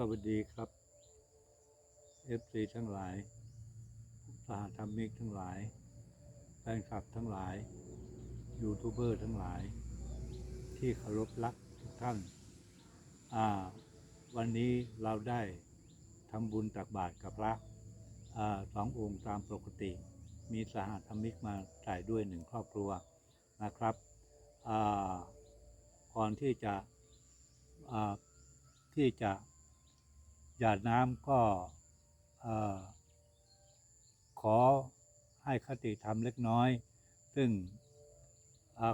สวัสดีครับ FC ทั้งหลายสหธรรมิกทั้งหลายแฟนคลับทั้งหลาย ยูทูบเบอร์ทั้งหลาย ที่เคารพรักทุกท่าน อ่า วันนี้เราได้ทำบุญตักบาตรกับพระอ่าสององค์ตามปกติ มีสหธรรมิกมาใส่ด้วยหนึ่งครอบครัวนะครับ อ่าก่อนที่จะ อ่า ที่จะ หยาดน้ำก็ขอให้คติธรรมเล็กน้อย ซึ่ง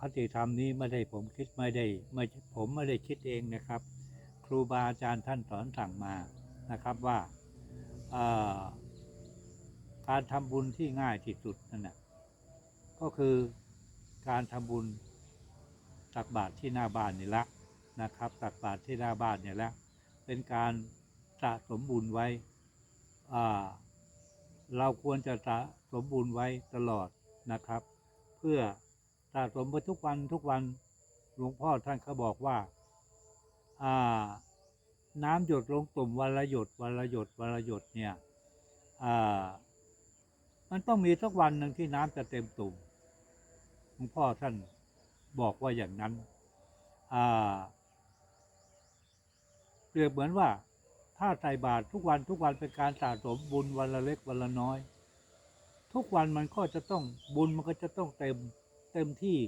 คติธรรมนี้ไม่ได้ผมคิดไม่ได้ไม่ผมไม่ได้คิดเองนะครับ ครูบาอาจารย์ท่านสอนสั่งมานะครับว่าการทำบุญที่ง่ายที่สุดนั่นนะก็คือการทำบุญตักบาตรที่หน้าบ้านนี่ละนะครับ ตักบาตรที่หน้าบ้านเนี่ยแหละเป็นการ สะสมบุญไว้ เราควรจะสะสมบุญไว้ตลอดนะครับ เพื่อสะสมไปทุกวันทุกวันหลวงพ่อท่านเขาบอกว่าน้ำหยดลงตุ่มวันละหยดวันละหยดวันละหยดเนี่ยมันต้องมีสักวันหนึ่งที่น้ำจะเต็มตุ่มหลวงพ่อท่านบอกว่าอย่างนั้นเปรียบเหมือนว่า ถ้าใส่บาตรทุกวันทุกวันเป็นการสะสมบุญวันละเล็กวันละน้อย ทุกวันมันก็จะต้องบุญมันก็จะต้องเต็มเต็มที่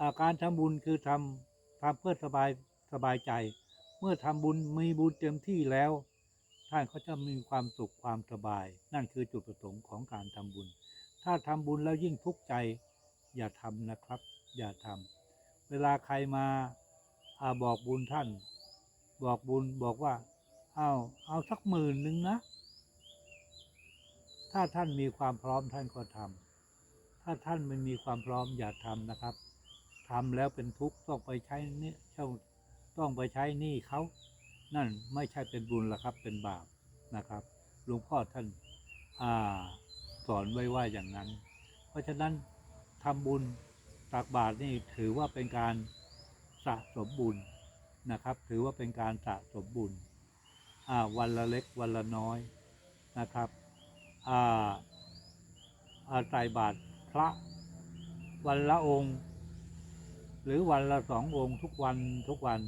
อาการทำบุญคือทำทำเพื่อสบายสบายใจ เมื่อทำบุญมีบุญเต็มที่แล้ว ท่านก็จะมีความสุขความสบาย นั่นคือจุดประสงค์ของการทำบุญ ถ้าทำบุญแล้วยิ่งทุกข์ใจ อย่าทำนะครับ อย่าทำเวลาใครมาอาบอกบุญท่าน บอกบุญบอกว่า เอาเอาสักหมื่นหนึ่งนะ ถ้าท่านมีความพร้อมท่านก็ทำถ้าท่านไม่มีความพร้อมอย่าทำนะครับทำแล้วเป็นทุกข์ต้องไปใช้เนี่ยเช่าต้องไปใช้หนี้เขานั่นไม่ใช่เป็นบุญละครับ เป็นบาปนะครับหลวงพ่อท่านอ่าสอนไว้ว่าอย่างนั้น เพราะฉะนั้นทำบุญตักบาตรนี่ถือว่าเป็นการสะสมบุญนะครับ ถือว่าเป็นการสะสมบุญ วันละเล็กวันละน้อยนะครับอาอาใส่บาตรพระวันละองค์ หรือวันละสององค์ทุกวันทุกวัน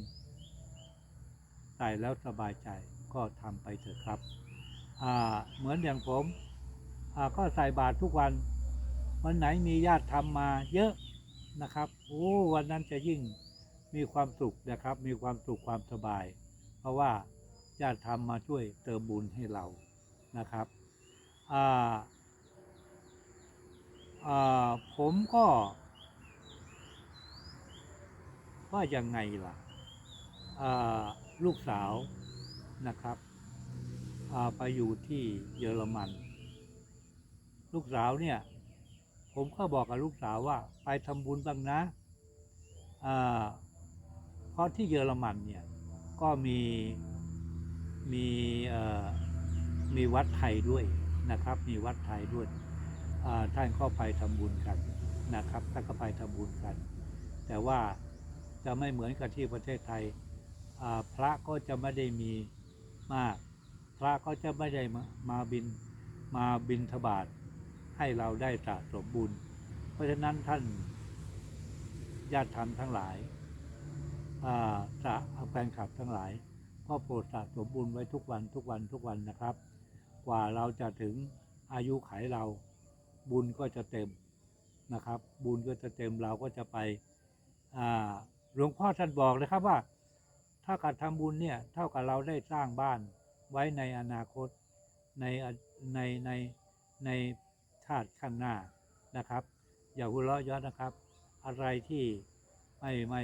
ใส่แล้วสบายใจก็ทำไปเถอะครับ เหมือนอย่างผมก็ใส่บาตรทุกวัน วันไหนมีญาติทำมาเยอะนะครับโอ้วันนั้นจะยิ่งมีความสุขนะครับ มีความสุขความสบาย เพราะว่า ญาติธรรมมาช่วยเติมบุญให้เรานะครับผมก็ ว่ายังไงล่ะลูกสาวนะครับไปอยู่ที่เยอรมัน ลูกสาวเนี่ย ผมก็บอกกับลูกสาวว่า ไปทำบุญบ้างนะเพราะที่เยอรมันเนี่ย ก็มี มีมีวัดไทยด้วยนะครับ มีวัดไทยด้วยอ่าท่านก็ไปทำบุญกันนะครับท่านก็ไปทำบุญกัน แต่ว่าจะไม่เหมือนกับที่ประเทศไทยพระก็จะไม่ได้มีมาก พระก็จะไม่ได้มาบินมาบินทบาทให้เราได้สะสมบุญ เพราะฉะนั้นท่านญาติธรรมทั้งหลายอ่าสะแฟนคลับทั้งหลาย ก็โปรดสะสมบุญไว้ทุกวันทุกวันทุกวันนะครับ กว่าเราจะถึงอายุไขเรา บุญก็จะเต็มนะครับ บุญก็จะเต็มเราก็จะไปหลวงพ่อท่านบอกเลยครับว่า ถ้าการทำบุญเนี่ยเท่ากับเราได้สร้างบ้านไว้ในอนาคตในในในในชาติข้างหน้านะครับ อย่าหัวเราะย้อนนะครับ อะไรที่ไม่ไม่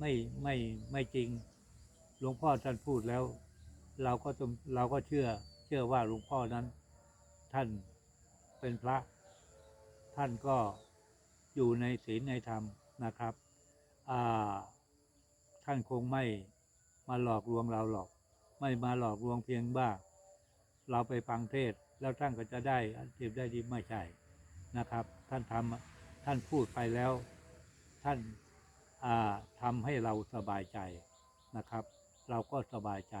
ไม่ไม่ไม่จริง หลวงพ่อท่านพูดแล้ว เราก็ต้องเราก็เชื่อเชื่อว่าหลวงพ่อนั้น ท่านเป็นพระ ท่านก็อยู่ในศีลในธรรมนะครับท่านคงไม่มาหลอกลวงเราหรอก ไม่มาหลอกลวงเพียงว่าเราไปฟังเทศแล้วท่านก็จะได้จิบได้ดีไม่ใช่นะครับ ท่านทำท่านพูดไปแล้ว ท่านทำให้เราสบายใจนะครับ เราก็สบายใจ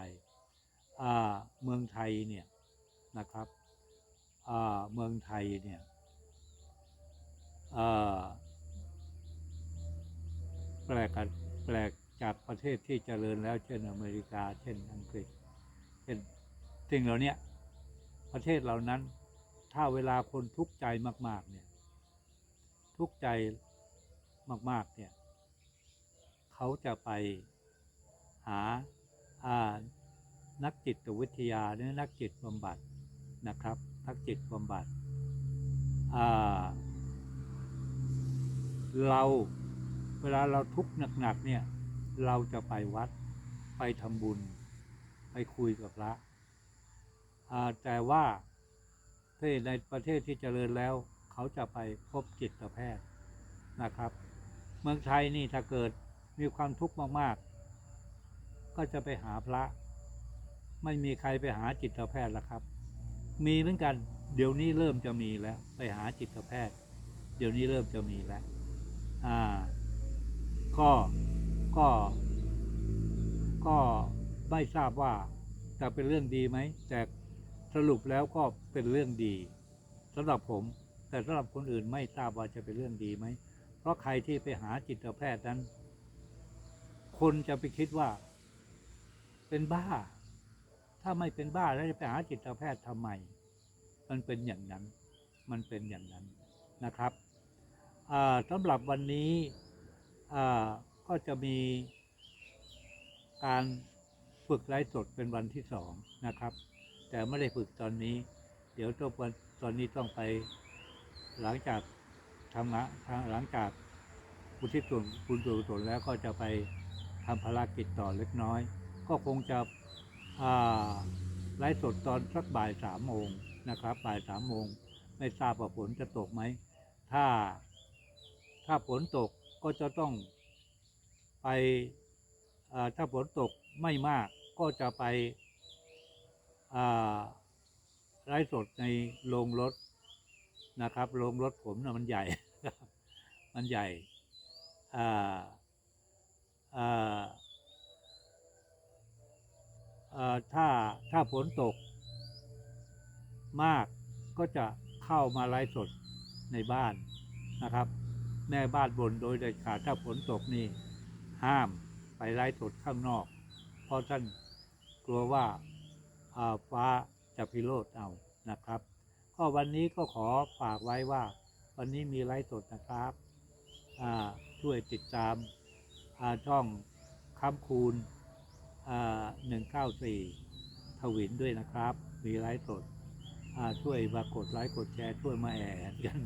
เมืองไทยเนี่ยนะครับเมืองไทยเนี่ยแปลกแปลกจากประเทศที่เจริญแล้วเช่นอเมริกา เช่นอังกฤษเช่นสิ่งเหล่านี้ประเทศเหล่านั้น ถ้าเวลาคนทุกข์ใจมาก ๆ เนี่ย ทุกข์ใจมาก ๆ เนี่ย เขาจะไปหา นักจิตวิทยาหรือนักจิตบำบัดนะครับนักจิตบำบัดเราเวลาเราทุกข์หนักๆเนี่ยเราจะไปวัดไปทำบุญ ไปคุยกับพระอ่าแต่ว่าที่ในประเทศที่เจริญแล้ว เขาจะไปพบจิตแพทย์นะครับ เมืองไทยนี่ถ้าเกิดมีความทุกข์มากๆ ก็จะไปหาพระ ไม่มีใครไปหาจิตแพทย์แล้วครับ มีเหมือนกัน เดี๋ยวนี้เริ่มจะมีแล้ว ไปหาจิตแพทย์ เดี๋ยวนี้เริ่มจะมีแล้วอ่าก็ก็ก็ไม่ทราบว่าจะเป็นเรื่องดีไหม แต่สรุปแล้วก็เป็นเรื่องดีสำหรับผม แต่สำหรับคนอื่นไม่ทราบว่าจะเป็นเรื่องดีไหม เพราะใครที่ไปหาจิตแพทย์นั้น คนจะไปคิดว่า เป็นบ้า ถ้าไม่เป็นบ้าแล้วจะไปหาจิตแพทย์ทำไม มันเป็นอย่างนั้น มันเป็นอย่างนั้นนะครับอ่าสำหรับวันนี้ก็จะมีการฝึกไลฟ์สดเป็นวันที่สองนะครับ แต่ไม่ได้ฝึกตอนนี้ เดี๋ยวต้องวันตอนนี้ต้องไปหลังจากทำงานหลังจากอุทิศส่วนบุญส่วนกุศลแล้วก็จะไปทำภารกิจต่อเล็กน้อย ก็คงจะไลฟ์สดตอนสักบ่ายสามโมงนะครับบ่ายสามโมงไม่ทราบว่าฝนจะตกไหม ถ้าถ้าฝนตกก็จะต้องไปถ้าฝนตกไม่มากก็จะไปไลฟ์สดในโรงรถนะครับโรงรถผมนะมันใหญ่ มันใหญ่อ่าอ่า ถ้าถ้าฝนตกมากก็จะเข้ามาไลฟ์สดในบ้านนะครับ แม่บ้านบนโดยเด็ดขาดถ้าฝนตกนี่ห้ามไปไล่สดข้างนอก เพราะท่านกลัวว่าฟ้าจะพิโรธเอานะครับ ก็วันนี้ก็ขอฝากไว้ว่า วันนี้มีไลฟ์สดนะครับช่วยติดตามอ่าช่องค้ำคูณ หนึ่งเก้าสี่ทวินด้วยนะครับ มีไลฟ์สดอ่าช่วยมากดไลค์กดแชร์ช่วยมาแอดกัน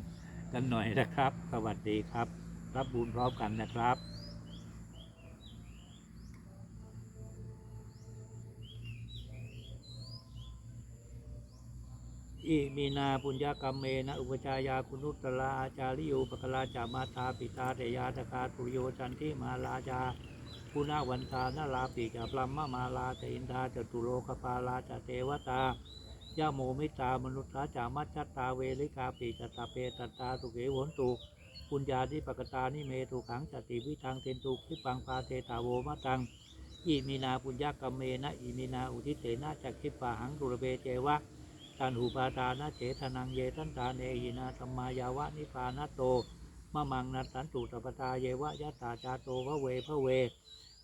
กันหน่อยนะครับ สวัสดีครับ รับบุญพร้อมกันนะครับอิมีนาปุญญกรรมเมนะอุปจายาคุณุตตลาอาจาริโยปกลาจามาตาปิตาเตยาตะคาตุโยจันทิมาลาจา ปุณาวันตานาลาปิจาพลัมมะมาลาเตอินทาจตุโลกปาลาจเทวตายาโมมิตามนุษย์จามัจจตาเวลิกาปิจตตาเปตตาสุเกหวนตุปุญญาธิปกตานิเมตุขังจติวิทังเทนตุคิปังพาเทตาโวมะตังอิมีนาปุญญากรรมเมนะอิมีนาอุทิเสนะจักขิปะหังดุรเบเจวะตันหูปาตานะเฉทนังเยตันตาเนยินาธรรมายาวะนิพานาโตมะมังนัตตันตุตปตาเยวะยะตาจาโตพระเวพระเว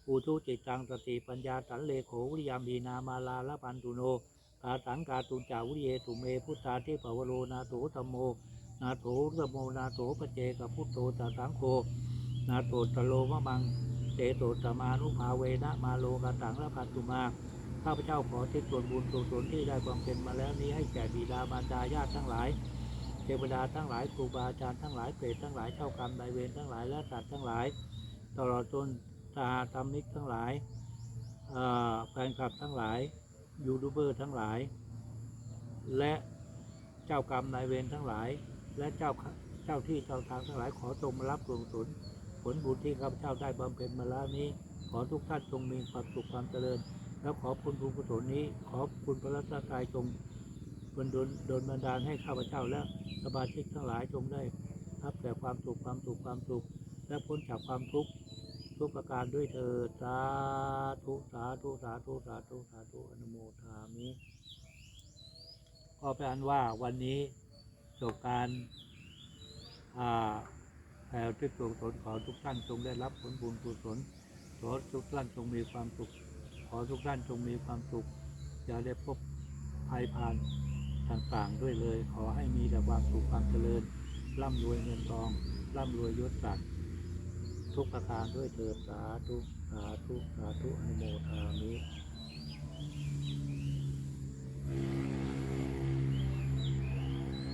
อุทุจิตตังสติปัญญาสันเลโขวิยามีนามาลาละปันตุโนกาสังกาตุจาวิเยตุเมพุทธาทิปวโรนาโถธรรมโม นาโถธรรมโมนาโถปเจกพุทโธตาสังโฆนาโถตโลมะมังเตโตตมานุภาเวนะมาโลกาตังละพันตุมาข้าพเจ้าขอที่ส่วนบุญส่วนที่ได้ความเป็นมาแล้วนี้ให้แก่บิดามารดาญาติทั้งหลายเทวดาทั้งหลายครูบาอาจารย์ทั้งหลายเปรตทั้งหลายเจ้ากรรมนายเวรทั้งหลายและสัตว์ทั้งหลาย ตลอดจน สหธรรมิกทั้งหลายแฟนคลับทั้งหลายยูทูบเบอร์ทั้งหลาย และเจ้ากรรมนายเวรทั้งหลาย และเจ้าเจ้าที่เจ้าทางทั้งหลายขอจงมารับส่วนกุศลผลบุญที่ข้าพเจ้าได้บำเพ็ญมาแล้วนี้ ขอทุกท่านจงมีความสุขความเจริญ แล้วขอคุณบุญกุศลนี้ ขอคุณพระรัตนตรัยจงบนดลโดนบันดาลให้ข้าพเจ้าและสมาชิกทั้งหลายจงได้รับแต่ความสุขความสุขความสุขและพ้นจากความทุกข์ ทุกประการด้วยเธอสาธุสาธุสาธุสาธุสาธุอนุโมทามิก็เป็นอันว่าวันนี้จบการอ่าแผ่ที่กุศลขอทุกท่านจงได้รับผลบุญกุศลขอทุกท่านจงมีความสุข ขอทุกท่านจงมีความสุข อย่าได้พบภัยผ่านต่างๆด้วยเลย ขอให้มีแต่ความสุขความเจริญร่ำรวยเงินทองร่ำรวยยศศักดิ์ ทุกประการด้วยเถิดสาธุสาธุสาธุอนุโมทามิ